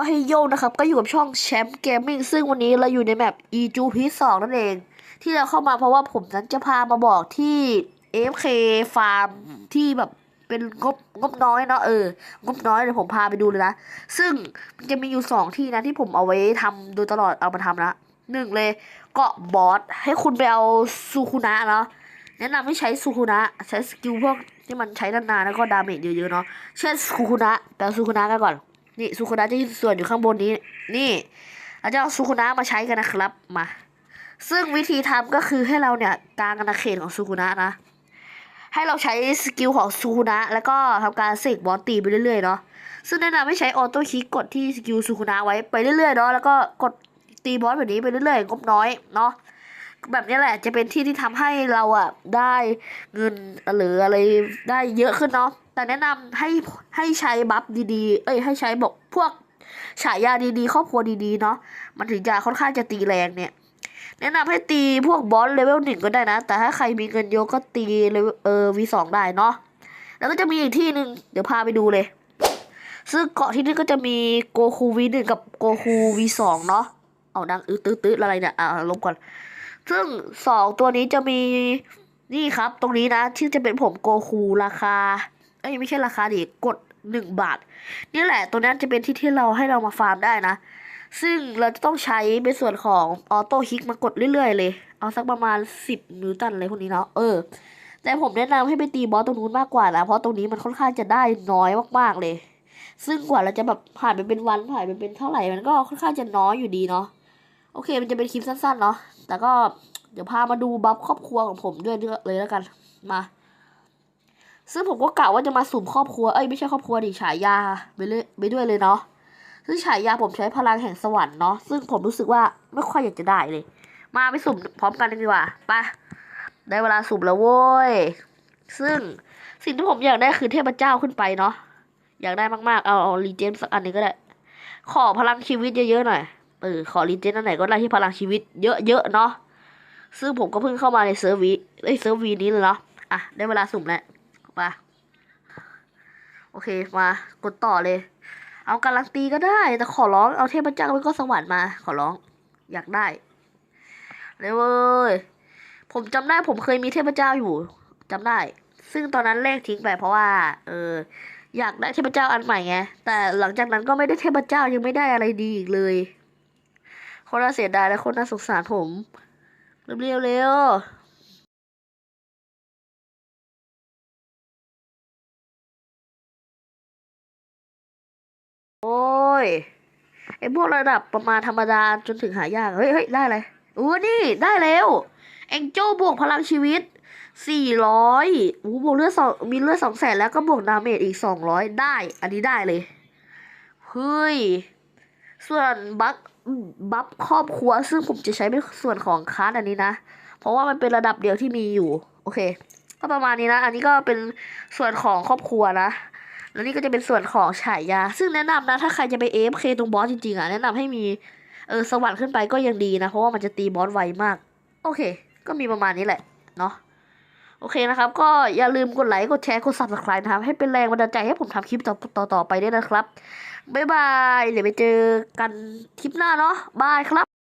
ก็ให้โยกนะครับ ก็อยู่กับช่องแชมป์เกมมิ่งซึ่งวันนี้เราอยู่ในแมป e จูพีสองนั่นเอง ที่เราเข้ามาเพราะว่าผมนั้นจะพามาบอกที่ AFK ฟาร์มที่แบบเป็นงบงบน้อยเนาะเอองบน้อยเดี๋ยวผมพาไปดูเลยนะ ซึ่งมันจะมีอยู่สองที่นะที่ผมเอาไว้ทำโดยตลอดเอามาทำละหนึ่งเลยเกาะบอสให้คุณไปเอาซูคุนะเนาะแนะนำให้ใช้ซูคุนะใช้สกิลพวกที่มันใช้นานๆแล้วก็ดาเมจเยอะๆเนาะเช่นซูคุนะแปลซูคุนะกันก่อน นี่ซูคุนะจะยู่ส่วนอยู่ข้างบนนี้ นี่เราจะเอาซูคุนะมาใช้กันนะครับมา ซึ่งวิธีทำก็คือให้เราเนี่ยกางอาณาเขตของซูคุนะนะ ให้เราใช้สกิลของซูคุนะแล้วก็ทำการเสกบอลตีไปเรื่อยๆเนาะซึ่งแนะนำให้ใช้ออโต้คิกกดที่สกิลซูคุนะไว้ไปเรื่อยๆเนาะแล้วก็กดตีบอสแบบนี้ไปเรื่อยๆงบน้อยเนาะ แบบนี้แหละจะเป็นที่ที่ทำให้เราอะได้เงินหรืออะไรได้เยอะขึ้นเนาะแต่แนะนำให้ให้ใช้บัฟดีๆ เอ้ยให้ใช้บอกพวกฉายาดีๆ ครอบครัวดีๆเนาะมันถึงจะค่อนข้างจะตีแรงเนี่ยแนะนำให้ตีพวกบอสเลเวลหนึ่งก็ได้นะ แต่ถ้าใครมีเงินเยอะก็ตีเลเวลเออวีสองได้เนาะแล้วก็จะมีอีกที่หนึ่งเดี๋ยวพาไปดูเลย ซึ่งเกาะที่นี่ก็จะมีโกคูวีหนึ่งกับโกคูวีสองเนาะเอาดังอื้อตื้อตื้ออะไรเนี่ยอ่าลบก่อน ซึ่งสองตัวนี้จะมีนี่ครับตรงนี้นะที่จะเป็นผมโกคูราคาเอ้ยไม่ใช่ราคาดิกดหนึ่งบาท นี่แหละตัวนั้นจะเป็นที่ที่เราให้เรามาฟาร์มได้นะ ซึ่งเราจะต้องใช้เป็นส่วนของออโต้ฮิกมากดเรื่อยๆเลย เอาสักประมาณสิบนิวตันอะไรพวกนี้เนาะเออ แต่ผมแนะนำให้ไปตีบอสตรงนู้นมากกว่านะ เพราะตรงนี้มันค่อนข้างจะได้น้อยมากๆเลย ซึ่งกว่าเราจะแบบผ่านไปเป็นวันผ่านไปเป็นเท่าไหร่มันก็ค่อนข้างจะน้อยอยู่ดีเนาะ โอเค มันจะเป็นคลิปสั้นๆเนาะแต่ก็เดี๋ยวพามาดูบัฟครอบครัวของผมด้วยเลยแล้วกันมาซึ่งผมก็กะว่าจะมาสุ่มครอบครัว เอ้ยไม่ใช่ครอบครัวดิฉายาไปเลยไปด้วยเลยเนาะ ซึ่งฉายาผมใช้พลังแห่งสวรรค์เนาะ ซึ่งผมรู้สึกว่าไม่ค่อยอยากจะได้เลย มาไปสุ่มพร้อมกันดีกว่าไปได้เวลาสุ่มแล้วโว้ย ซึ่งสิ่งที่ผมอยากได้คือเทพเจ้าขึ้นไปเนาะ อยากได้มากๆ เอาเอารีเจนสักอันนึงก็ได้ ขอพลังชีวิตเยอะๆหน่อย เออขอรีเจนอันไหนก็ได้ที่พลังชีวิตเยอะๆเนาะซึ่งผมก็เพิ่งเข้ามาในเซิร์ฟวีไอยเซิร์ฟวีนี้เลยเนาะอะได้เวลาสุ่มแล้วมาโอเคมากดต่อเลย เอาการันตีก็ได้ แต่ขอร้องเอาเทพเจ้าแล้วก็สวรรค์มา ขอร้อง อยากได้เลยเว้ยผมจำได้ผมเคยมีเทพเจ้าอยู่จำได้ ซึ่งตอนนั้นเลขทิ้งไปเพราะว่า เอออยากได้เทพเจ้าอันใหม่ไงแต่หลังจากนั้นก็ไม่ได้เทพเจ้ายังไม่ได้อะไรดีอีกเลย คนน่าเสียดายและคนน่าสงสารผมเร็วๆเร็วโอ้ยไอพวกระดับประมาณธรรมดาจนถึงหายาก เฮ้ยเฮ้ยได้เลยอู้นี่ได้แล้วเอ็งโจบวกพลังชีวิตสี่ร้อยอู้บวกเลือดสองมีเลือดสองแสนแล้วก็บวกดาเมจอีกสองร้อยได้ อันนี้ได้เลย เฮ้ย ส่วนบัฟ บัฟครอบครัว ซึ่งผมจะใช้เป็นส่วนของคาร์ดอันนี้นะ เพราะว่ามันเป็นระดับเดียวที่มีอยู่ โอเค ก็ประมาณนี้นะ อันนี้ก็เป็นส่วนของครอบครัวนะ แล้วนี่ก็จะเป็นส่วนของฉายา ซึ่งแนะนำนะ ถ้าใครจะไป AFK ตรงบอสจริงๆอะ แนะนำให้มีเออสวรรค์ขึ้นไปก็ยังดีนะ เพราะว่ามันจะตีบอสไวมาก โอเค ก็มีประมาณนี้แหละ เนาะ โอเคนะครับ ก็อย่าลืมกดไลค์กดแชร์กด subscribe นะครับ ให้เป็นแรงบันดาลใจให้ผมทำคลิปต่อต่อไปด้วยนะครับ บ๊ายบาย เดี๋ยวไปเจอกันคลิปหน้าเนาะบายครับ